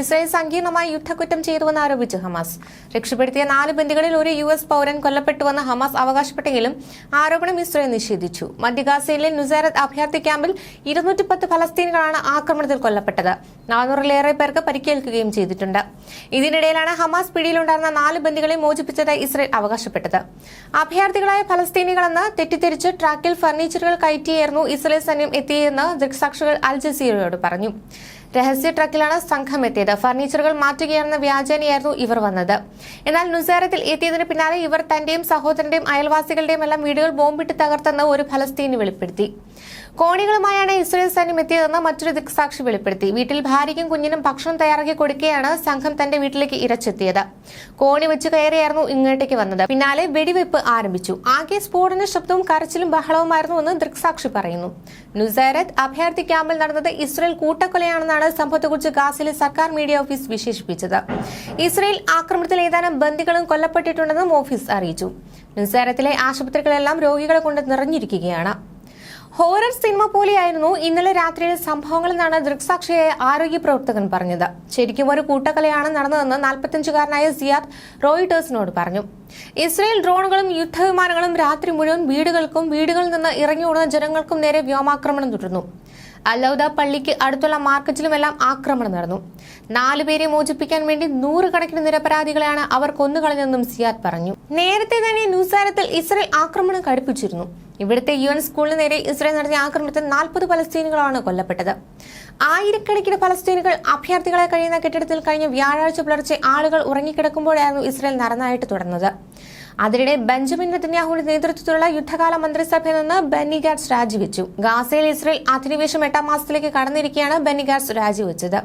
Israel സങ്കീർണമായി യുദ്ധക്കുറ്റം ചെയ്തുവെന്ന് ആരോപിച്ച് Hamas. രക്ഷപ്പെടുത്തിയ നാല് ബന്ദികളിൽ ഒരു യു എസ് പൗരൻ കൊല്ലപ്പെട്ടുവെന്ന് ഹമാസ് അവകാശപ്പെട്ടെങ്കിലും ആരോപണം ഇസ്രായേൽ നിഷേധിച്ചു. മധ്യഗാസയിലെ നുസാരത്ത് അഭയാർത്ഥി ക്യാമ്പിൽ ഇരുന്നൂറ്റി പത്ത് ഫലസ്തീനുകളാണ് ആക്രമണത്തിൽ കൊല്ലപ്പെട്ടത്. നാനൂറിലേറെ പേർക്ക് പരിക്കേൽക്കുകയും ചെയ്തിട്ടുണ്ട്. ഇതിനിടയിലാണ് ഹമാസ് പിടിയിലുണ്ടായിരുന്ന നാല് ബന്ദികളെ മോചിപ്പിച്ചത് ഇസ്രായേൽ അവകാശപ്പെട്ടത്. അഭയാർത്ഥികളായ ഫലസ്തീനികളെന്ന് തെറ്റിദ്ധരിച്ച് ട്രാക്കിൽ ഫർണിച്ചറുകൾ കയറ്റിയായിരുന്നു ഇസ്രായേൽ സൈന്യം എത്തിയതെന്ന് ദൃക്സാക്ഷികൾ അൽ ജസീറയോട് പറഞ്ഞു. രഹസ്യ ട്രക്കിലാണ് സംഘം എത്തിയത് ഫർണിച്ചറുകൾ മാറ്റുകയാണെന്ന വ്യാജേനയായിരുന്നു ഇവർ വന്നത്. എന്നാൽ നുസേറത്തിൽ എത്തിയതിന് പിന്നാലെ ഇവർ തന്റെയും സഹോദരന്റെയും അയൽവാസികളുടെയും എല്ലാം വീടുകൾ ബോംബിട്ട് തകർത്തെന്ന് ഒരു ഫലസ്തീനി വെളിപ്പെടുത്തി. കോണികളുമായാണ് ഇസ്രയേൽ സൈന്യം എത്തിയതെന്ന് മറ്റൊരു ദൃക്സാക്ഷി വെളിപ്പെടുത്തി. വീട്ടിൽ ഭാര്യയ്ക്കും കുഞ്ഞിനും ഭക്ഷണം തയ്യാറാക്കി കൊടുക്കുകയാണ് സംഘം തന്റെ വീട്ടിലേക്ക് ഇരച്ചെത്തിയത്. കോണി വെച്ച് കയറിയായിരുന്നു ഇങ്ങോട്ടേക്ക് വന്നത്. പിന്നാലെ വെടിവെപ്പ് ആരംഭിച്ചു. ആകെ സ്ഫോടന ശബ്ദവും കരച്ചിലും ബഹളവുമായിരുന്നു എന്ന് ദൃക്സാക്ഷി പറയുന്നു. നുസൈറത്ത് അഭയാർത്ഥി ക്യാമ്പിൽ നടന്നത് ഇസ്രയേൽ കൂട്ടക്കൊലയാണെന്നാണ് സംഭവത്തെക്കുറിച്ച് ഗാസിലെ സർക്കാർ മീഡിയ ഓഫീസ് വിശേഷിപ്പിച്ചത്. ഇസ്രയേൽ ആക്രമണത്തിൽ ഏതാനും ബന്ദികളും കൊല്ലപ്പെട്ടിട്ടുണ്ടെന്നും ഓഫീസ് അറിയിച്ചു. നുസാരത്തിലെ ആശുപത്രികളെല്ലാം രോഗികളെ കൊണ്ട് നിറഞ്ഞിരിക്കുകയാണ്. ഹോറർ സിനിമ പോലെയായിരുന്നു ഇന്നലെ രാത്രിയിലെ സംഭവങ്ങളെന്നാണ് ദൃക്സാക്ഷിയായ ആരോഗ്യ പ്രവർത്തകൻ പറഞ്ഞത്. ശരിക്കും ഒരു കൂട്ടക്കലയാണ് നടന്നതെന്ന് നാൽപ്പത്തിയഞ്ചുകാരനായ സിയാദ് റോയിട്ടേഴ്സിനോട് പറഞ്ഞു. ഇസ്രയേൽ ഡ്രോണുകളും യുദ്ധവിമാനങ്ങളും രാത്രി മുഴുവൻ വീടുകൾക്കും വീടുകളിൽ നിന്ന് ഇറങ്ങിയോടുന്ന ജനങ്ങൾക്കും നേരെ വ്യോമാക്രമണം തുടർന്നു അലൌദ പള്ളിക്ക് അടുത്തുള്ള മാർക്കറ്റിലുമെല്ലാം ആക്രമണം നടന്നു. നാലുപേരെ മോചിപ്പിക്കാൻ വേണ്ടി നൂറുകണക്കിന് നിരപരാധികളെയാണ് അവർ കൊന്നുകളഞ്ഞതെന്നും സിയാദ് പറഞ്ഞു. നേരത്തെ തന്നെ ന്യൂസാരത്തിൽ ഇസ്രയേൽ ആക്രമണം കടുപ്പിച്ചിരുന്നു. ഇവിടുത്തെ യു എൻ സ്കൂളിന് നേരെ ഇസ്രായേൽ നടത്തിയ ആക്രമണത്തിൽ നാൽപ്പത് പലസ്തീനുകളാണ് കൊല്ലപ്പെട്ടത്. ആയിരക്കണക്കിന് പലസ്തീനുകൾ അഭ്യർത്ഥികളെ കഴിയുന്ന കെട്ടിടത്തിൽ കഴിഞ്ഞ വ്യാഴാഴ്ച പുലർച്ചെ ആളുകൾ ഉറങ്ങിക്കിടക്കുമ്പോഴായിരുന്നു ഇസ്രായേൽ നടന്നായിട്ട് തുടർന്നത്. അതിനിടെ ബെഞ്ചമിൻ നെതന്യാഹുവിന്റെ നേതൃത്വത്തിലുള്ള യുദ്ധകാല മന്ത്രിസഭയിൽ നിന്ന് ബെന്നി ഗാറ്റ്സ് രാജിവെച്ചു. ഗാസയിൽ ഇസ്രയേൽ അധിനിവേശം എട്ടാം മാസത്തിലേക്ക് കടന്നിരിക്കെയാണ് ബെന്നി ഗാറ്റ്സ് രാജിവെച്ചത്.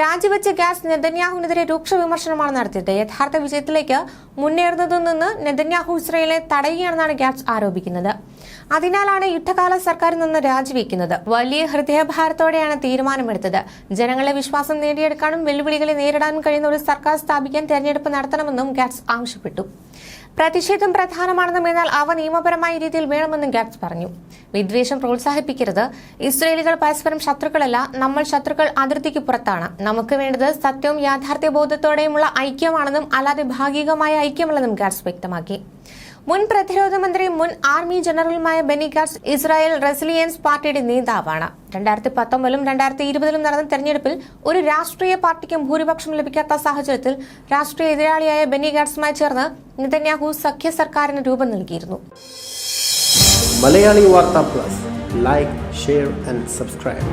രാജിവെച്ച ഗാറ്റ്സ് നെതന്യാഹുവിനെതിരെ രൂക്ഷ വിമർശനമാണ് നടത്തിയത്. യഥാർത്ഥ വിജയത്തിലേക്ക് മുന്നേറുന്നതിൽ നിന്ന് നെതന്യാഹു ഇസ്രയേലിനെ തടയുകയാണെന്നാണ് ഗാറ്റ്സ് ആരോപിക്കുന്നത്. അതിനാലാണ് യുദ്ധകാല സർക്കാരിൽ നിന്ന് രാജിവെക്കുന്നത്. വലിയ ഹൃദയഭാരത്തോടെയാണ് തീരുമാനമെടുത്തത്. ജനങ്ങളെ വിശ്വാസം നേടിയെടുക്കാനും വെല്ലുവിളികളെ നേരിടാനും കഴിയുന്ന ഒരു സർക്കാർ സ്ഥാപിക്കാൻ തെരഞ്ഞെടുപ്പ് നടത്തണമെന്നും ഗാറ്റ്സ് ആവശ്യപ്പെട്ടു. പ്രതിഷേധം പ്രധാനമാണെന്നും എന്നാൽ അവ നിയമപരമായ രീതിയിൽ വേണമെന്നും ഗാറ്റ്സ് പറഞ്ഞു. വിദ്വേഷം പ്രോത്സാഹിപ്പിക്കരുത്. ഇസ്രയേലികൾ പരസ്പരം ശത്രുക്കളല്ല. നമ്മൾ ശത്രുക്കൾ അതിർത്തിക്ക് പുറത്താണ്. നമുക്ക് വേണ്ടത് സത്യവും യാഥാർത്ഥ്യബോധത്തോടെയുമുള്ള ഐക്യമാണെന്നും അല്ലാതെ ഭാഗികമായ ഐക്യമല്ലെന്നും ഗാറ്റ്സ് വ്യക്തമാക്കി. മുൻ പ്രതിരോധ മന്ത്രി മുൻ ആർമി ജനറലുമായ ബെനി ഇസ്രായേൽ റെസിലിയൻസ് പാർട്ടിയുടെ നേതാവാണ്. രണ്ടായിരത്തി പത്തൊമ്പതിലും രണ്ടായിരത്തി ഇരുപതിലും നടന്ന തെരഞ്ഞെടുപ്പിൽ ഒരു രാഷ്ട്രീയ പാർട്ടിക്കും ഭൂരിപക്ഷം ലഭിക്കാത്ത സാഹചര്യത്തിൽ രാഷ്ട്രീയ എതിരാളിയായ ബെനി ചേർന്ന് നിതന്യാഹു സഖ്യ സർക്കാരിന് രൂപം നൽകിയിരുന്നു. Malayali Vartha plus. Like share and subscribe